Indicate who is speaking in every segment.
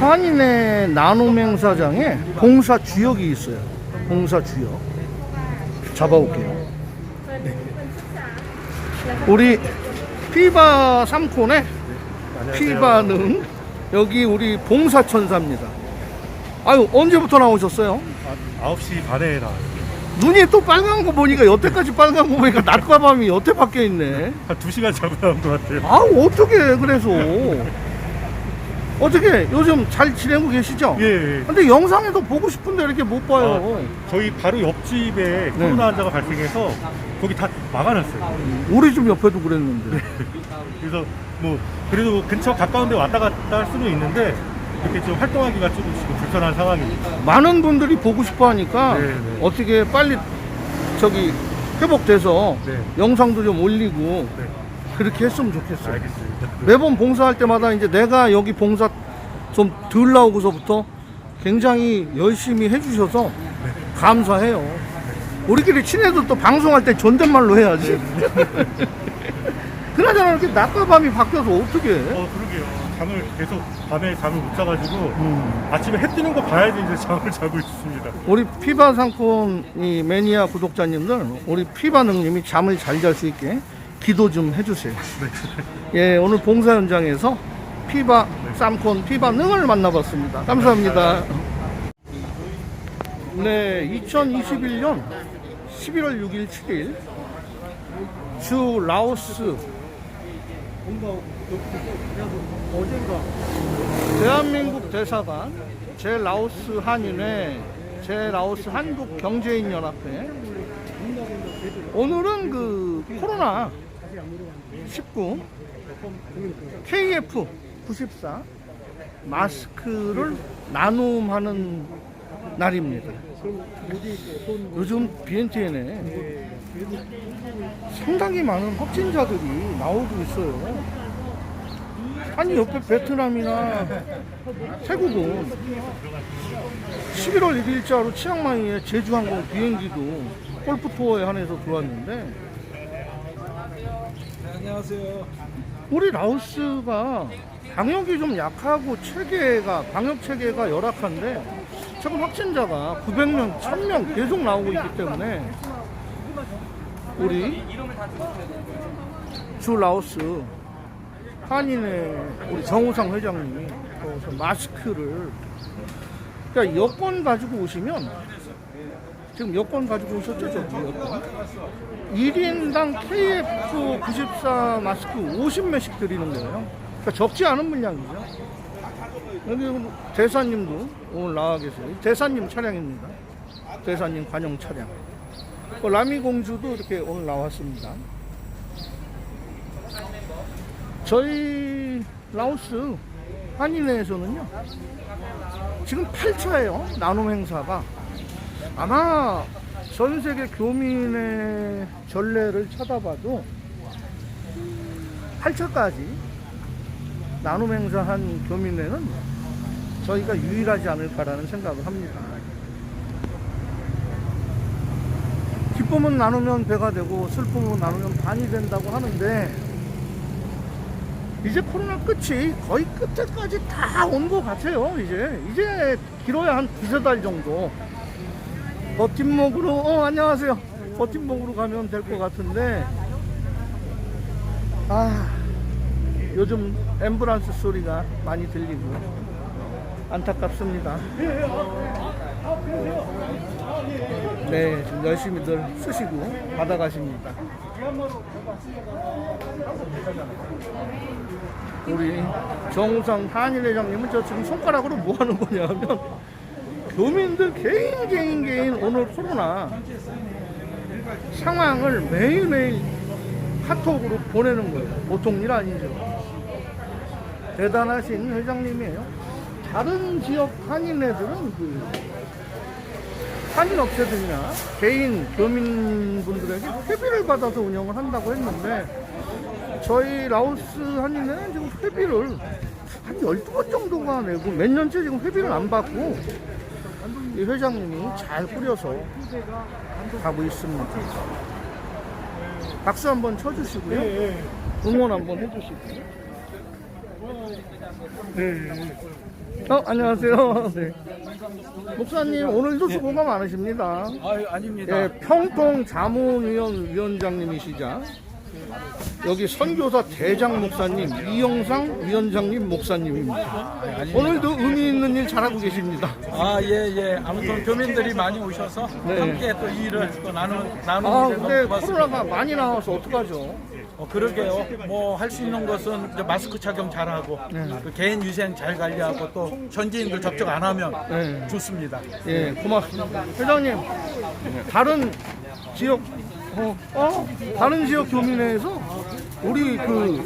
Speaker 1: 한인의 나눔행사장에 봉사 주역이 있어요. 봉사 주역. 잡아올게요. 네. 우리 피바 삼콘의 피바는 여기 우리 봉사천사입니다. 아유, 언제부터 나오셨어요?
Speaker 2: 아, 9시 반에 나왔어요.
Speaker 1: 눈이 또 빨간 거 보니까 여태까지 빨간 거 보니까 낮과 밤이 여태 바뀌어 있네.
Speaker 2: 한 2시간 자고 나온 것 같아요.
Speaker 1: 아 어떻게 그래서 어떻게 요즘 잘 지내고 계시죠?
Speaker 2: 예, 예.
Speaker 1: 근데 영상에도 보고 싶은데 이렇게 못 봐요.
Speaker 2: 저희 바로 옆집에 코로나 환자가 발생해서 거기 다 막아놨어요.
Speaker 1: 우리 집 옆에도 그랬는데.
Speaker 2: 그래서 뭐 그래도 근처 가까운 데 왔다 갔다 할 수는 있는데 이렇게 좀 활동하기가 조금 지금 불편한 상황입니다.
Speaker 1: 많은 분들이 보고 싶어 하니까
Speaker 2: 네, 네.
Speaker 1: 어떻게 빨리 저기 회복돼서
Speaker 2: 네.
Speaker 1: 영상도 좀 올리고
Speaker 2: 네,
Speaker 1: 그렇게 했으면 좋겠어요.
Speaker 2: 알겠습니다.
Speaker 1: 매번 봉사할 때마다 이제 내가 여기 봉사 좀 덜 나오고서부터 굉장히 열심히 해주셔서 감사해요. 우리끼리 친해도 또 방송할 때 존댓말로 해야지. 그나저나 이렇게 낮과 밤이 바뀌어서 어떻게 해?
Speaker 2: 어, 그러게요. 잠을 계속 밤에 잠을 못 자가지고
Speaker 1: 음.
Speaker 2: 아침에 해 뜨는 거 봐야지 이제 잠을 자고 있습니다.
Speaker 1: 우리 피바 상권 이 매니아 구독자님들, 우리 피바 능님이 잠을 잘 잘 수 있게 기도 좀 해주세요. 예, 오늘 봉사 현장에서 피바 쌈콘 피바 능을 만나봤습니다. 감사합니다. 네, 2021년 11월 6일 7일 주 라오스 대한민국 대사관 제 라오스 한인회 제 라오스 한국 경제인 연합회 오늘은 그 코로나 19 KF 94 마스크를 나눔하는 날입니다. 요즘 BNTN에 상당히 많은 확진자들이 나오고 있어요. 아니 옆에 베트남이나 태국은 11월 1일자로 치앙마이에 제주항공 비행기도 골프 투어에 한해서 들어왔는데
Speaker 3: 안녕하세요.
Speaker 1: 우리 라오스가 방역이 좀 약하고 체계가 방역 체계가 열악한데 지금 확진자가 900명, 1000명 계속 나오고 있기 때문에 우리 주 라오스 한인의 우리 정우상 회장님이 마스크를 그러니까 여권 가지고 오시면 지금 여권 가지고 오셨죠 저기 여권? 1인당 KF94 마스크 50매씩 드리는 거예요. 그러니까 적지 않은 물량이죠. 여기 대사님도 오늘 나와 계세요. 대사님 차량입니다. 대사님 관용 차량. 그 라미 공주도 이렇게 오늘 나왔습니다. 저희 라오스 한인회에서는요 지금 8차예요 나눔 행사가 아마 전 세계 교민의 전례를 찾아봐도 8차까지 나눔 행사한 교민회는 저희가 유일하지 않을까라는 생각을 합니다. 기쁨은 나누면 배가 되고 슬픔은 나누면 반이 된다고 하는데 이제 코로나 끝이 거의 끝에까지 다 온 것 같아요. 이제 이제 길어야 한 두세 달 정도 버팀목으로 어 안녕하세요. 버팀목으로 가면 될 것 같은데 아 요즘 앰뷸런스 소리가 많이 들리고 안타깝습니다. 네, 열심히들 쓰시고 받아가십니다. 우리 정우상 한일 회장님은 저 지금 손가락으로 뭐 하는 거냐면 교민들 개인 개인 개인 오늘 코로나 상황을 매일매일 카톡으로 보내는 거예요. 보통 일 아니죠. 대단하신 회장님이에요. 다른 지역 한인회들은 그 한인 업체들이나 개인 교민분들에게 회비를 받아서 운영을 한다고 했는데 저희 라오스 한인회는 지금 회비를 한 12번 정도가 내고 몇 년째 지금 회비를 안 받고 이 회장님이 잘 꾸려서 가고 있습니다. 박수 한번 쳐주시고요. 응원 한번 해주시고요. 어, 안녕하세요. 네. 목사님, 오늘도 수고가 많으십니다.
Speaker 3: 아유, 아닙니다.
Speaker 1: 예, 평통 자문위원 위원장님이시자 여기 선교사 대장 목사님 이영상 위원장님 목사님입니다. 오늘도 의미 있는 일 잘하고 계십니다.
Speaker 3: 아, 예, 예. 아무튼 교민들이 많이 오셔서
Speaker 1: 네.
Speaker 3: 함께 또 이 일을 또 나누,
Speaker 1: 아
Speaker 3: 나누는 게
Speaker 1: 근데
Speaker 3: 너무 고맙습니다.
Speaker 1: 코로나가 많이 나와서 어떡하죠?
Speaker 3: 어, 그러게요. 뭐 할 수 있는 것은 이제 마스크 착용 잘하고
Speaker 1: 네.
Speaker 3: 그 개인 위생 잘 관리하고 또 현지인들 접촉 안 하면
Speaker 1: 네.
Speaker 3: 좋습니다.
Speaker 1: 예, 고맙습니다. 회장님, 다른 지역, 어, 어, 다른 지역 교민회에서 우리 그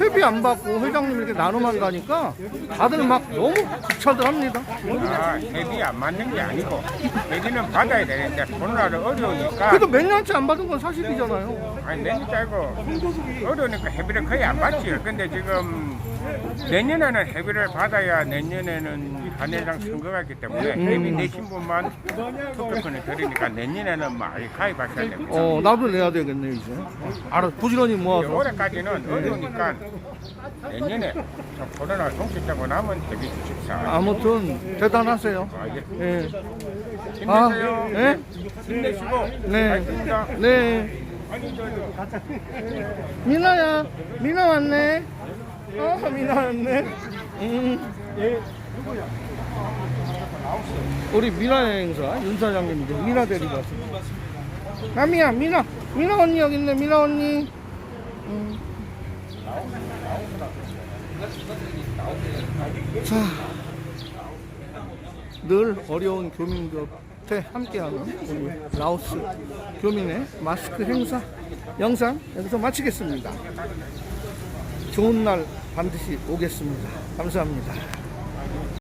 Speaker 1: 회비 안 받고 회장님 이렇게 나눔한 가니까 다들 막 너무 극차들 합니다.
Speaker 4: 아, 회비 안 맞는 게 아니고 회비는 받아야 되는데 코로나로 어려우니까
Speaker 1: 그래도 몇 년째 안 받은 건 사실이잖아요.
Speaker 4: 아니 내년 짜고 어려우니까 회비를 거의 안 받지요. 근데 지금 내년에는 회비를 받아야 내년에는 한해당 선거가 있기 때문에 회비 내신 분만 투표권을 드리니까 내년에는 많이 가입하셔야 됩니다.
Speaker 1: 어, 나도 내야 되겠네, 이제. 알아, 부지런히 모아서.
Speaker 4: 올해까지는 어려우니까 내년에 저 코로나 종식되고 나면 회비 주십사.
Speaker 1: 아무튼, 대단하세요.
Speaker 4: 아, 예.
Speaker 1: 예. 아,
Speaker 4: 힘내세요.
Speaker 1: 예?
Speaker 4: 힘내시고
Speaker 1: 네.
Speaker 4: 알겠습니다.
Speaker 1: 네. 미나야, 미나 왔네. 어, 미나 왔네. 음. 우리 미나 행사 윤 사장님인데 미나 데리고 왔습니다. 남이야, 미나, 미나 언니 여기 있네, 미나 언니. 음. 자, 늘 어려운 교민 곁에 함께하는 우리 라오스 교민의 마스크 행사 영상 여기서 마치겠습니다. 좋은 날 반드시 오겠습니다. 감사합니다.